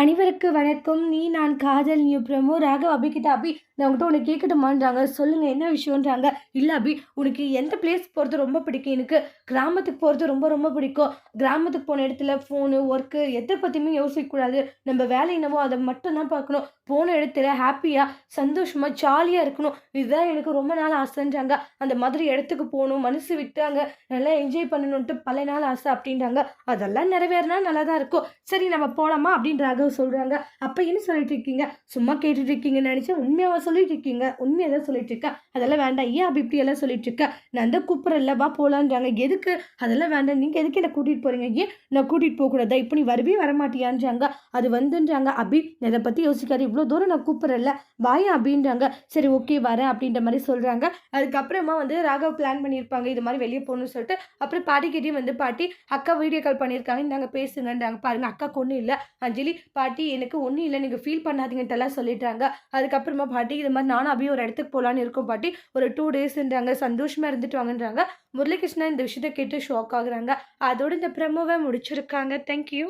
அனைவருக்கு வணக்கம். நீ நான் காதல் நியூ பிரமோ ராகவ் அபி அபி. நான் உங்கள்கிட்ட உனக்கு கேட்கட்டுமான்றாங்க. சொல்லுங்கள் என்ன விஷயம்ன்றாங்க. இல்லை அபி உனக்கு எந்த பிளேஸ் போகிறது ரொம்ப பிடிக்கும்? எனக்கு கிராமத்துக்கு போகிறது ரொம்ப ரொம்ப பிடிக்கும். கிராமத்துக்கு போன இடத்துல ஃபோனு ஒர்க்கு எதை பற்றியுமே யோசிக்கக்கூடாது. நம்ம வேலை என்னவோ அதை மட்டும் தான் பார்க்கணும். போன இடத்துல ஹாப்பியாக சந்தோஷமாக ஜாலியாக இருக்கணும். இதுதான் எனக்கு ரொம்ப நாள் ஆசைன்றாங்க. அந்த மாதிரி இடத்துக்கு போகணும். மனசு விட்டாங்க. நல்லா என்ஜாய் பண்ணணுன்ட்டு பல நாள் ஆசை அப்படின்றாங்க. அதெல்லாம் நிறைவேறினா நல்லா தான் இருக்கும். சரி நம்ம போகலாமா அப்படின்றாங்க. ராகவ் சொல்கிறாங்க அப்போ என்ன சொல்லிட்டு இருக்கீங்க? சும்மா கேட்டுட்டு இருக்கீங்கன்னு நினச்சேன் உண்மையாக சொல்லிட்டு இருக்கீங்க. உண்மையாக தான் சொல்லிட்டு இருக்கேன் அதெல்லாம் வேண்டாம். ஏன் அப்படி இப்படி எல்லாம் சொல்லிட்டு இருக்க? நான் தான் கூப்பிட்றல வா போகலான்றாங்க எதுக்கு? அதெல்லாம் வேண்டாம். நீங்கள் எதுக்கு என்ன கூட்டிகிட்டு போகிறீங்க ஏன் நான் கூட்டிகிட்டு போகக்கூடாதா இப்போ நீ வரவே வரமாட்டியான்றாங்க. அது வந்துன்றாங்க. அபி இதை பற்றி யோசிக்காது. இவ்வளோ தூரம் நான் கூப்பிட்றல வாயா அப்படின்றாங்க சரி ஓகே வரேன் அப்படின்ற மாதிரி சொல்கிறாங்க அதுக்கப்புறமா வந்து ராகவ் பிளான் பண்ணியிருப்பாங்க. இது மாதிரி வெளியே போகணும்னு சொல்லிட்டு. அப்புறம் பாட்டிக்கிட்டேயும் வந்து பாட்டி அக்கா வீடியோ கால் பண்ணியிருக்காங்க. நாங்கள் பேசுங்கன்றாங்க. பாருங்கள் அக்கா கொண்டு இல்லை. அஞ்சலி பாட்டி எனக்கு ஒன்றும் இல்லை நீங்கள் ஃபீல் பண்ணாதீங்கன்ட்டெல்லாம் சொல்லிட்டாங்க. அதுக்கப்புறமா பாட்டி இது மாதிரி நானும் அப்படியே ஒரு இடத்துக்கு போகலான்னு இருக்கோம் பாட்டி. ஒரு டூ டேஸ்ன்றாங்க சந்தோஷமாக இருந்துட்டு வாங்கன்றாங்க. முரளிகிருஷ்ணா இந்த விஷயத்தை கேட்டு ஷாக் ஆகுறாங்க. அதோட இந்த ப்ரெமோவை முடிச்சிருக்காங்க. தேங்க்யூ